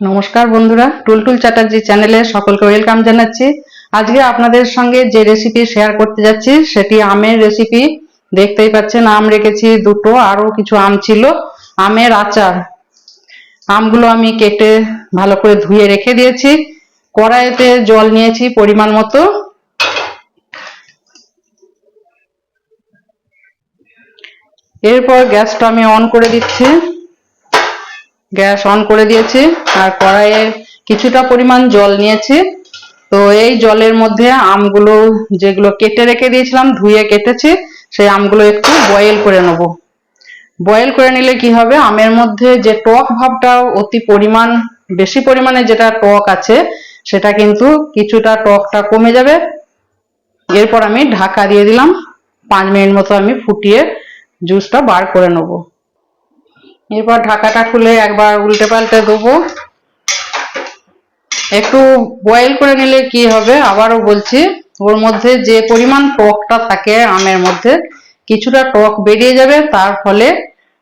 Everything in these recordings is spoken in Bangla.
নমস্কার বন্ধুরা, টুলটুল চ্যাটার্জি চ্যানেলে সকলকে ওয়েলকাম জানাচ্ছি। আজকে আপনাদের সঙ্গে যে রেসিপি শেয়ার করতে যাচ্ছি, সেটি আমের রেসিপি দেখতেই পাচ্ছেন, আম রেখেছি দুটো আরও কিছু আম ছিল। আমের আচার। আমগুলো আমি কেটে ভালো করে ধুয়ে রেখে দিয়েছি। কড়াইতে জল নিয়েছি পরিমাণ মতো। এরপর গ্যাসটা আমি অন করে দিচ্ছি। গ্যাস অন করে দিয়েছি আর কড়াইয়ে কিছুটা পরিমাণ জল নিয়েছি। তো এই জলের মধ্যে আমগুলো যেগুলো কেটে রেখে দিয়েছিলাম, ধুয়ে কেটেছি, সেই আমগুলো একটু বয়েল করে নেব। বয়েল করে নিলে কি হবে? আমের মধ্যে যে টক ভাবটা অতি পরিমাণ, বেশি পরিমাণে যেটা টক আছে, সেটা কিন্তু কিছুটা টকটা কমে যাবে। এরপর আমি ঢাকা দিয়ে দিলাম। পাঁচ মিনিট মতো আমি ফুটিয়ে জুসটা বার করে নেব। এরপর ঢাকাটা খুলে একবার উল্টে পাল্টে দেবো একটু বয়েল করে নিলে কি হবে? আবারও বলছি, ওর মধ্যে যে পরিমাণ টকটা থাকে আমের মধ্যে, কিছুটা টক বেরিয়ে যাবে, তার ফলে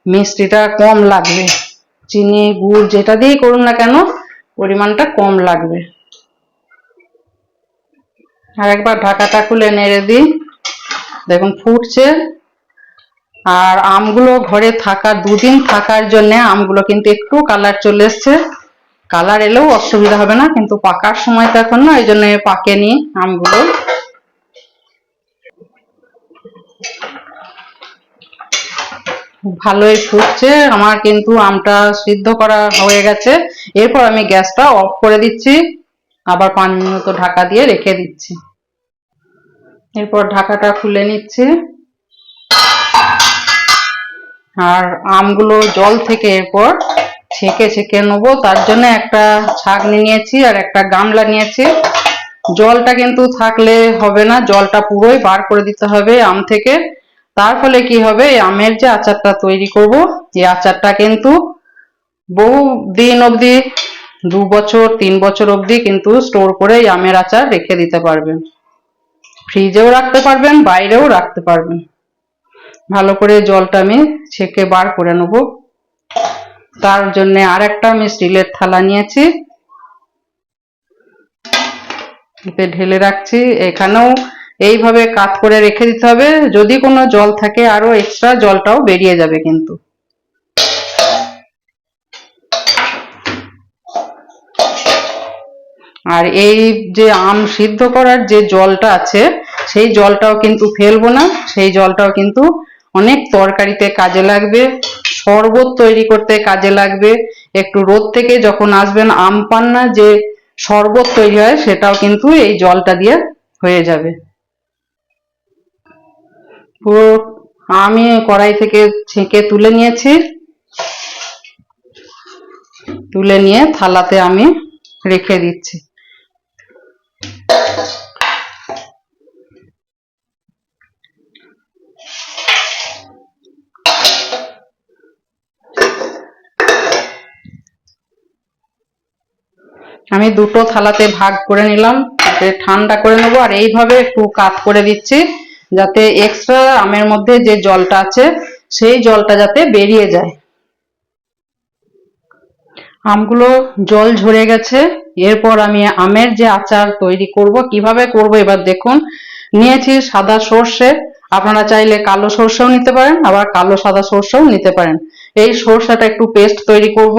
মিষ্টিটা কম লাগবে। চিনি, গুড়, যেটা দিয়েই করুন না কেন, পরিমাণটা কম লাগবে। আর একবার ঢাকাটা খুলে নেড়ে দিই। দেখুন ফুটছে। আর আমগুলো ঘরে থাকা, দুদিন থাকার জন্য আমগুলো কিন্তু একটু কালার চলে এসছে। কালার এলেও অসুবিধা হবে না, কিন্তু পাকার সময় তো এখন না এই জন্য পাকেনি আমগুলো। ভালোই ফুটছে, আমার কিন্তু আমটা সিদ্ধ করা হয়ে গেছে। এরপর আমি গ্যাসটা অফ করে দিচ্ছি, আবার পাঁচ মিনিট ঢাকা দিয়ে রেখে দিচ্ছি। এরপর ঢাকাটা খুলে নিচ্ছি। আর আমগুলো জল থেকে এরপর ছেঁকে ছেঁকে নেব। তার জন্য একটা ছাঁকনি নিয়েছি আর একটা গামলা নিয়েছি। জলটা কিন্তু থাকলে হবে না, জলটা পুরোই বার করে দিতে হবে আম থেকে। তার ফলে কি হবে আমের যে আচারটা তৈরি করব, এই আচারটা কিন্তু বহু দিন অবধি, দু বছর, তিন বছর অবধি কিন্তু স্টোর করে আমের আচার রেখে দিতে পারবেন। ফ্রিজেও রাখতে পারবেন, বাইরেও রাখতে পারবেন। ভালো করে জলটা আমি ছেঁকে বার করে নেব। তার জন্য আর একটা আমি স্টিলের থালা নিয়েছি। এতে ঢেলে রাখছি। এখানেও এইভাবে কাত করে রেখে দিতে হবে। যদি কোনো জল থাকে আরও এক্সট্রা জলটাও বেরিয়ে যাবে কিন্তু। আর এই যে আম সিদ্ধ করার যে জলটা আছে, সেই জলটাও কিন্তু ফেলব না। সেই জলটাও কিন্তু অনেক তরকারিতে কাজে লাগবে, শরবত তৈরি করতে কাজে লাগবে। একটু রোদ থেকে যখন আসবেন, আম পান্না যে শরবত তৈরি হয়, সেটাও কিন্তু এই জলটা দিয়ে হয়ে যাবে। পুরো আমি কড়াই থেকে ছেঁকে তুলে নিয়েছি। তুলে নিয়ে থালাতে আমি রেখে দিচ্ছি। আমি দুটো থালাতে ভাগ করে নিলাম, তাতে ঠান্ডা করে নেব, আর এইভাবে একটু কাত করে দিচ্ছি, যাতে এক্সট্রা আমের মধ্যে যে জলটা আছে, সেই জলটা যাতে বেরিয়ে যায়। আমগুলো জল ঝরে গেছে, এরপর আমি আমের যে আচার তৈরি করব, কীভাবে করব এবার দেখুন। নিয়েছি সাদা সর্ষে, আপনারা চাইলে কালো সর্ষেও নিতে পারেন, আবার কালো সাদা সর্ষেও নিতে পারেন। এই সর্ষেটা একটু পেস্ট তৈরি করব।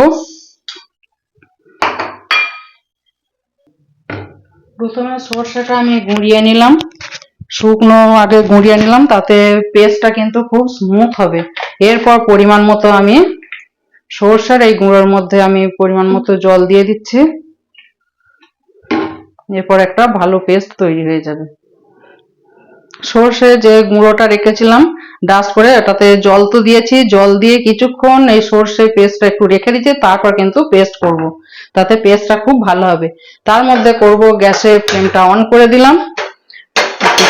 প্রথমে সর্ষেটা আমি গুঁড়িয়ে নিলাম। শুকনো আগে গুঁড়িয়ে নিলাম, তাতে পেস্টটা কিন্তু খুব স্মুথ হবে। এরপর পরিমাণ মতো আমি সর্ষের এই গুঁড়োর মধ্যে আমি পরিমাণ মতো জল দিয়ে দিচ্ছি। এরপর একটা ভালো পেস্ট তৈরি হয়ে যাবে। সর্ষে যে গুঁড়োটা রেখেছিলাম, ডাস্ট করে এটাতে জল তো দিয়েছি, জল দিয়ে কিছুক্ষণ এই সর্ষে পেস্টটা একটু রেখে দিচ্ছি, তারপর কিন্তু পেস্ট করব। তাতে পেস্টটা খুব ভালো হবে। তার মধ্যে করব গ্যাসের ফ্লেমটা অন করে দিলাম।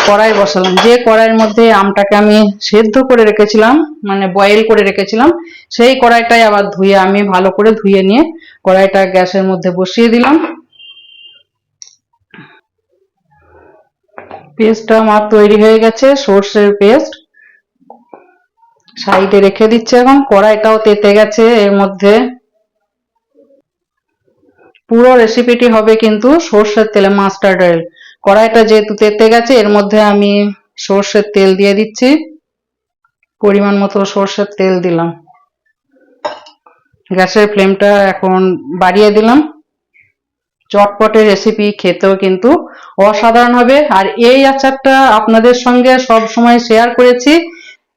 কড়াই বসালাম। যে কড়াইয়ের মধ্যে আমটাকে আমি সেদ্ধ করে রেখেছিলাম মানে বয়েল করে রেখেছিলাম, সেই কড়াইটাই আবার ধুয়ে আমি ভালো করে ধুয়ে নিয়ে কড়াইটা গ্যাসের মধ্যে বসিয়ে দিলাম। পেস্টটা আমার তৈরি হয়ে গেছে, সর্ষের পেস্ট সাইডে রেখে দিচ্ছে এখন। কড়াইটাও তেতে গেছে এর মধ্যে। পুরো রেসিপিটি হবে কিন্তু সর্ষের তেলে মাস্টার্ড অয়েল কড়াইটা যেহেতু তেতে গেছে, এর মধ্যে আমি সর্ষের তেল দিয়ে দিচ্ছি। পরিমাণ মতো সর্ষের তেল দিলাম। গ্যাসের ফ্লেমটা এখন বাড়িয়ে দিলাম। চটপটে রেসিপি খেতেও কিন্তু অসাধারণ হবে। আর এই আচারটা আপনাদের সঙ্গে সব সময় শেয়ার করেছি।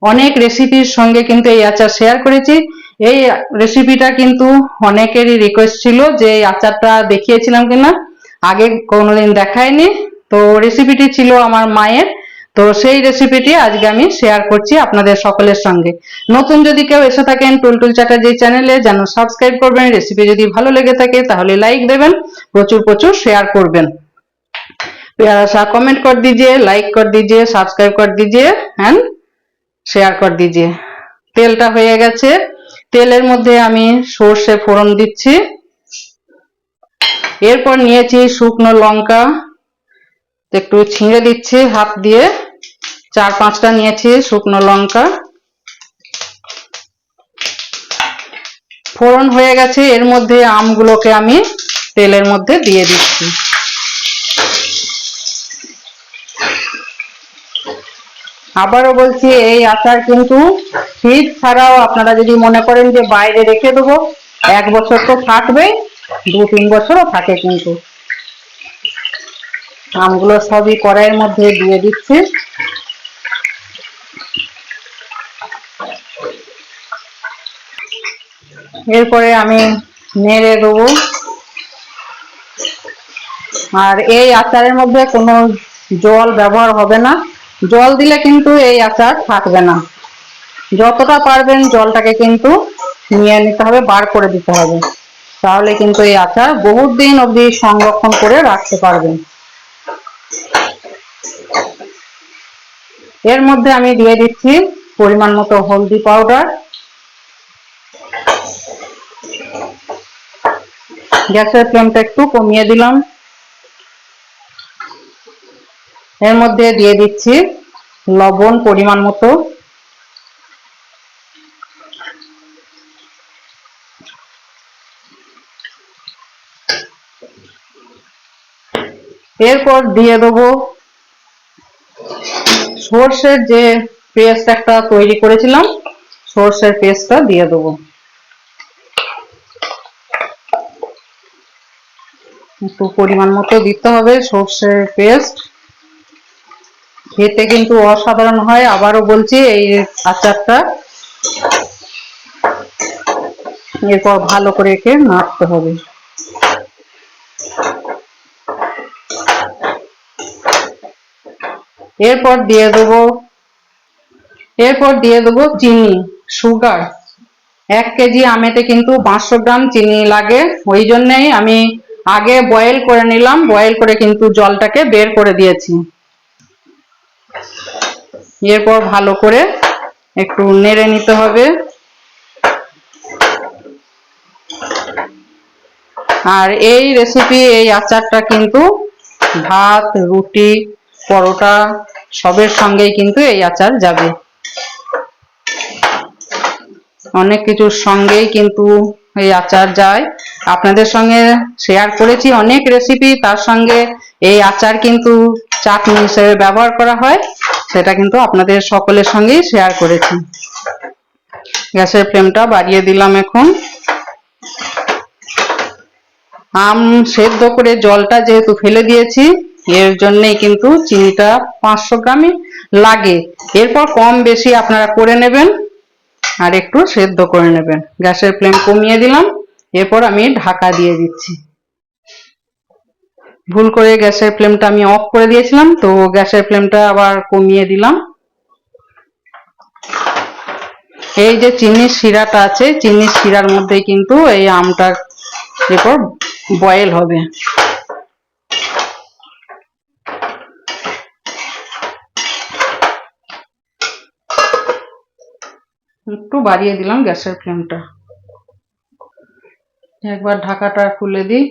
অনেক রেসিপির সঙ্গে কিন্তু এই আচার শেয়ার করেছি। এই রেসিপিটা কিন্তু অনেকেরই রিকোয়েস্ট ছিল যে এই আচারটা দেখিয়েছিলাম কিনা আগে কোনোদিন দেখায়নি তো রেসিপিটি ছিল আমার মায়ের তো সেই রেসিপিটি আজকে আমি শেয়ার করছি আপনাদের সকলের সঙ্গে নতুন যদি কেউ এসে থাকেন টুলটুল চ্যাটার্জি চ্যানেলে যেন সাবস্ক্রাইব করবেন রেসিপি যদি ভালো লেগে থাকে তাহলে লাইক দেবেন প্রচুর প্রচুর শেয়ার করবেন प्यारा सा कमेंट कर दीजिए लाइक कर दीजिए সাবস্ক্রাইব कर दीजिए এন্ড শেয়ার कर दीजिए তেলটা হয়ে গেছে তেলের মধ্যে আমি সর্ষে ফোড়ন দিচ্ছি। এরপর নিয়েছি শুকনো লঙ্কা। একটু ছিঁড়ে দিচ্ছি হাত দিয়ে। চার পাঁচটা নিয়েছি শুকনো লঙ্কা। ফোড়ন হয়ে গেছে, এর মধ্যে আমগুলোকে আমি তেলের মধ্যে দিয়ে দিচ্ছি। আবারও বলছি, এই আচার কিন্তু ফ্রিজ ছাড়াও আপনারা যদি মনে করেন যে বাইরে রেখে দেবো, এক বছর তো থাকবে, দু তিন বছরও থাকে কিন্তু। আমগুলো সবই কড়াইয়ের মধ্যে দিয়ে দিচ্ছি। এরপরে আমি নেড়ে দেবো। আর এই আচারের মধ্যে কোনো জল ব্যবহার হবে না। জল দিলে কিন্তু এই আচার থাকবে না। যতটা পারবেন জলটাকে কিন্তু নিয়ে নিতে হবে, বার করে দিতে হবে। তাহলে কিন্তু এই আচার বহুত দিন অবধি সংরক্ষণ করে রাখতে পারবেন। এর মধ্যে আমি দিয়ে দিচ্ছি পরিমাণ মতো হলদি পাউডার। গ্যাসের ফ্লেমটা একটু কমিয়ে দিলাম। এর মধ্যে দিয়ে দিচ্ছি লবণ পরিমাণ মতো। এরপর দিয়ে দেবো সর্ষের যে পেস্ট একটা তৈরি করেছিলাম, সর্ষের পেস্টটা দিয়ে দেবো। একটু পরিমাণ মতো দিতে হবে সর্ষের পেস্ট। খেতে কিন্তু অসাধারণ হয়। আবারও বলছি, এই আচারটা এরপর ভালো করে একে নাড়তে হবে। এরপর দিয়ে দেবো, এরপর দিয়ে দেবো চিনি, সুগার। এক কেজি আমেতে কিন্তু পাঁচশো গ্রাম চিনি লাগে। ওই জন্যেই আমি আগে বয়েল করে নিলাম। বয়েল করে কিন্তু জলটাকে বের করে দিয়েছি। এরপর ভালো করে একটু নেড়ে নিতে হবে। আর এই রেসিপি এই আচারটা কিন্তু ভাত, রুটি, পরোটা সবের সঙ্গেই কিন্তু এই আচার যাবে। অনেক কিছুর সঙ্গেই কিন্তু এই আচার যায়। আপনাদের সঙ্গে শেয়ার করেছি অনেক রেসিপি তার সঙ্গে এই আচার কিন্তু চাটনি হিসেবে ব্যবহার করা হয়। সেটা কিন্তু আপনাদের সকলের সঙ্গেই শেয়ার করেছি। গ্যাসের ফ্লেমটা বাড়িয়ে দিলাম এখন। আম সেদ্ধ করে জলটা যেহেতু ফেলে দিয়েছি, এর জন্যই কিন্তু চিনিটা পাঁচশো গ্রামই লাগে। এরপর কম বেশি আপনারা করে নেবেন আর একটু সেদ্ধ করে নেবেন। গ্যাসের ফ্লেম কমিয়ে দিলাম। এরপর আমি ঢাকা দিয়ে দিচ্ছি। ভুল করে গ্যাসের ফ্লেমটা আমি অফ করে দিয়েছিলাম, তো গ্যাসের ফ্লেমটা আবার কমিয়ে দিলাম। এই যে চিনির শিরাটা আছে, চিনির শিরার মধ্যে কিন্তু এই আমটা এরপর বয়েল হবে। একটু বাড়িয়ে দিলাম গ্যাসের ফ্লেমটা। একবার ঢাকাটা খুলে দিই।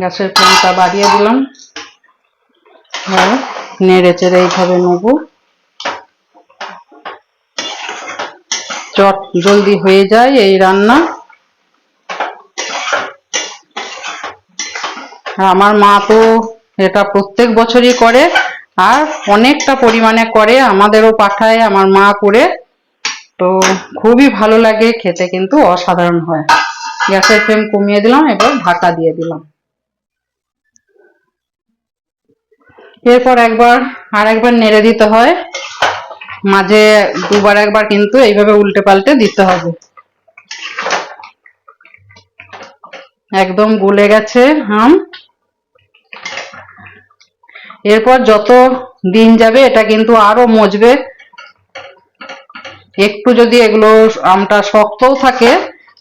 গ্যাসের ফ্লেমটা বাড়িয়ে দিলাম। হ্যাঁ নেড়ে চেড়ে এইভাবে নেব। চট জলদি হয়ে যায় এই রান্না। আমার মা তো এটা প্রত্যেক বছরই করে, আর অনেকটা পরিমাণে করে, আমাদেরও পাঠায়, আমার মা করে। তো খুবই ভালো লাগে, খেতে কিন্তু অসাধারণ হয়। গ্যাসের ফ্লেম কমিয়ে দিলাম, এবার ঢাকা দিয়ে দিলাম। এরপর একবার আর একবার নেড়ে দিতে হয়। মাঝে দুবার, একবার কিন্তু এইভাবে উল্টে পাল্টে দিতে হবে। একদম গলে গেছে আম। এরপর যত দিন যাবে, এটা কিন্তু আরও মজবে। একটু যদি এগুলো আমটা শক্তও থাকে,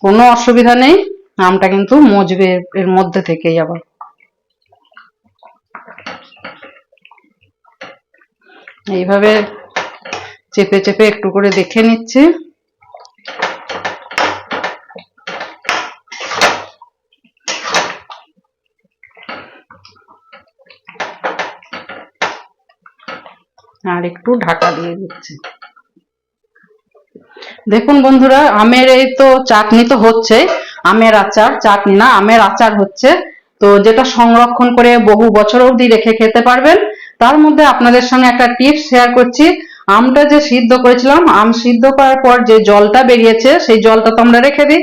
কোনো অসুবিধা নেই। আমটা কিন্তু মজবে এর মধ্যে থেকেই আবার। এইভাবে চেপে চেপে একটু করে দেখে নিচ্ছি। আর একটু ঢাকা দিয়ে দিচ্ছি। দেখুন বন্ধুরা, আমের এই তো চাটনি তো হচ্ছে, আমের আচার, চাটনি না, আমের আচার হচ্ছে। তো যেটা সংরক্ষণ করে বহু বছর অবধি রেখে খেতে পারবেন তার মধ্যে আপনাদের সঙ্গে একটা টিপস শেয়ার করছি। আমটা যে সিদ্ধ করেছিলাম, আম সিদ্ধ করার পর যে জলটা বেরিয়েছে, সেই জলটা তো আমরা রেখে দিই।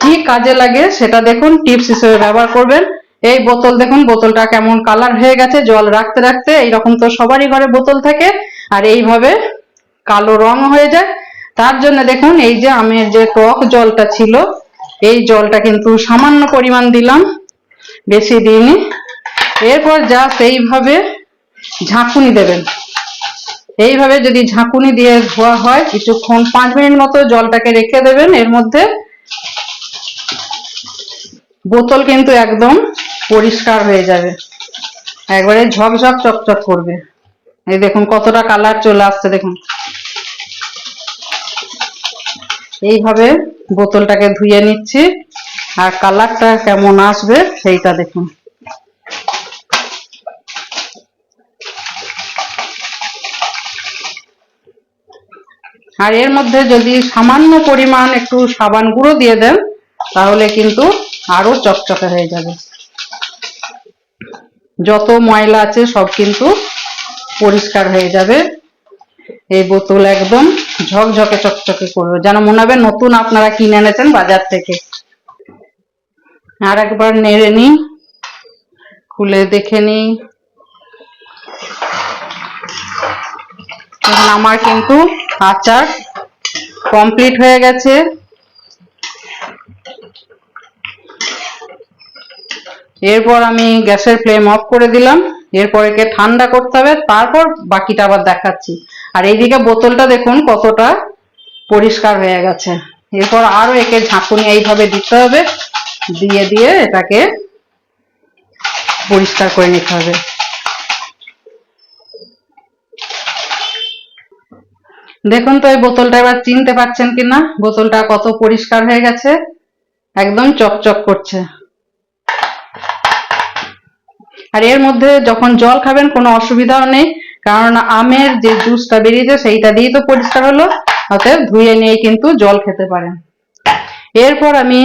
কি কাজে লাগে সেটা দেখুন, টিপস হিসেবে ব্যবহার করবেন। এই বোতল দেখুন, বোতলটা কেমন কালার হয়ে গেছে, জল রাখতে রাখতে, এইরকম তো সবারই ঘরে বোতল থাকে। আর এইভাবে কালো রং হয়ে যায়। তার জন্য দেখুন, এই যে আমের যে টক জলটা ছিল, এই জলটা কিন্তু সামান্য পরিমাণ দিলাম, বেশি দিইনি। এরপর জাস্ট এইভাবে ঝাঁকুনি দেবেন। এইভাবে যদি ঝাঁকুনি দিয়ে ধোয়া হয়, কিছুক্ষণ পাঁচ মিনিট মতো জলটাকে রেখে দেবেন। এর মধ্যে বোতল কিন্তু একদম পরিষ্কার হয়ে যাবে। একবারে ঝকঝক চকচক করবে। এই দেখুন কতটা কালার চলে আসছে, দেখুন। এইভাবে বোতলটাকে ধুয়ে নিচ্ছি। আর কালারটা কেমন আসবে, সেইটা দেখুন। আর এর মধ্যে যদি সামান্য পরিমাণ একটু সাবান গুঁড়ো দিয়ে দেন, তাহলে কিন্তু আরও চকচকে হয়ে যাবে। যত ময়লা আছে সব কিন্তু পরিষ্কার হয়ে যাবে। এই বোতল একদম ঝকঝকে চকচকে করবে। যেন মনে হবে নতুন আপনারা কিনে এনেছেন বাজার থেকে। আর একবার নেড়ে নি, খুলে দেখে নি। আমার কিন্তু আচার কমপ্লিট হয়ে গেছে। এরপর আমি গ্যাসের ফ্লেম অফ করে দিলাম। এরপর একে ঠান্ডা করতে হবে, তারপর বাকিটা আবার দেখাচ্ছি। আর এইদিকে বোতলটা দেখুন কতটা পরিষ্কার হয়ে গেছে। এরপর আরও একে ঝাঁকুনি এইভাবে দিতে হবে, দিয়ে দিয়ে এটাকে পরিষ্কার করে নিতে হবে। দেখুন তো এই বোতলটা এবার চিনতে পারছেন কিনা? বোতলটা কত পরিষ্কার হয়ে গেছে। একদম চকচক করছে। আর এর মধ্যে যখন জল খাবেন কোনো অসুবিধাও নেই, কারণ আমের যে জুসটা বেরিয়েছে সেইটা দিয়েই তো পরিষ্কার হলো, অতএব ধুয়ে নিয়ে কিন্তু জল খেতে পারেন। এরপর আমি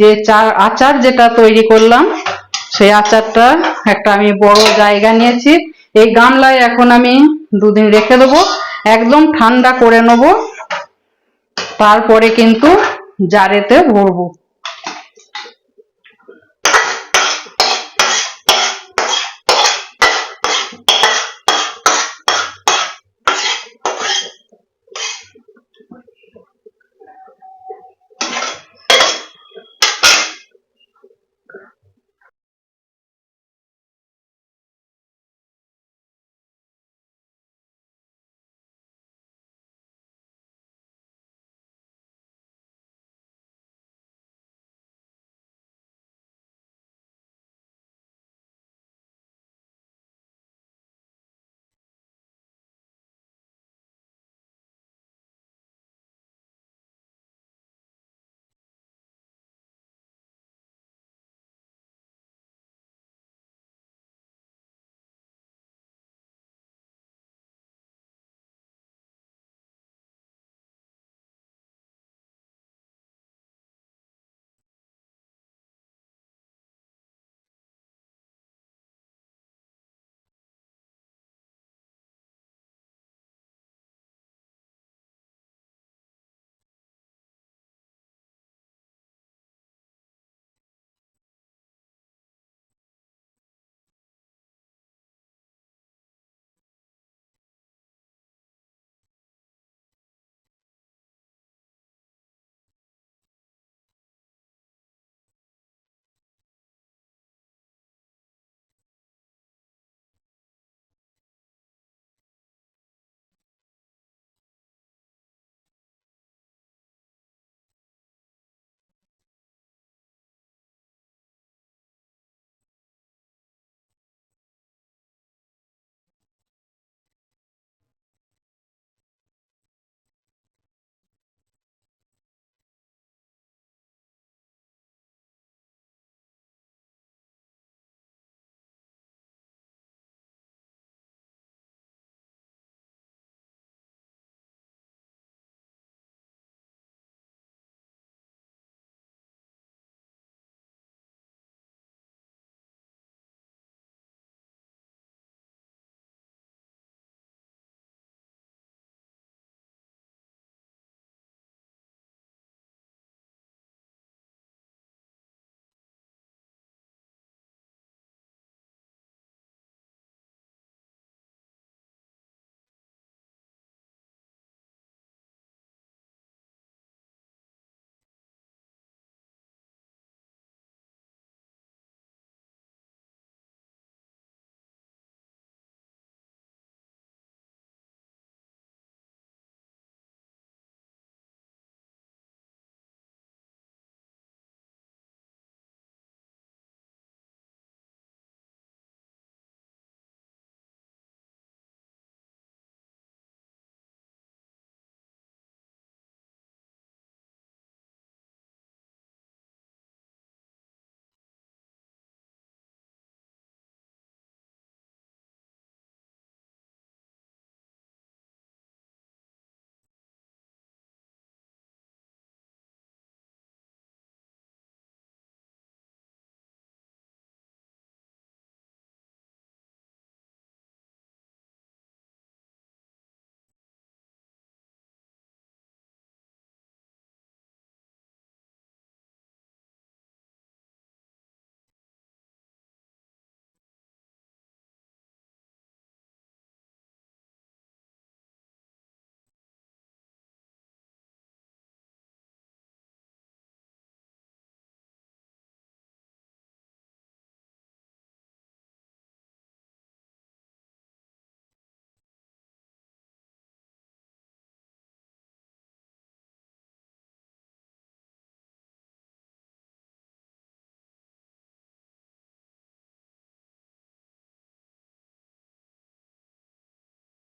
যে চার, আচার যেটা তৈরি করলাম, সেই আচারটা একটা আমি বড় জায়গা নিয়েছি। এই গামলায় এখন আমি দুদিন রেখে দেবো। একদম ঠান্ডা করে নেব। তারপরে কিন্তু জারেতে ভরবো।